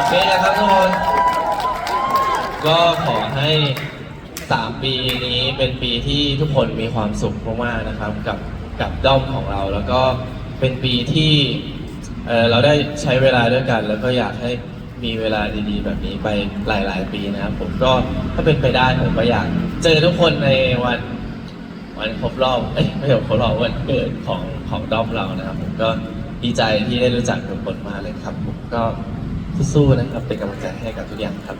โอเคนะครับทุกคน ก็ขอให้ 3 ปีนี้เป็นปีที่ทุกคนมีความสุขมากๆนะครับ กับกับด้อมของเรา แล้วก็เป็นปีที่เออเราได้ใช้เวลาด้วยกัน แล้วก็อยากให้มีเวลาดีๆ แบบนี้ไปหลายๆ ปีนะครับ ผมก็ถ้าเป็นไปได้ผมก็อยาก เจอทุกคนในวันวันครบรอบเอ้ยไม่ใช่ครบรอบวันเกิดของของด้อมเรานะครับ ผมก็ดีใจที่ได้รู้จักทุกคนมากเลยครับ ผมก็ สู้ๆนะครับเป็นกำลังใจให้กับทุกอย่างครับ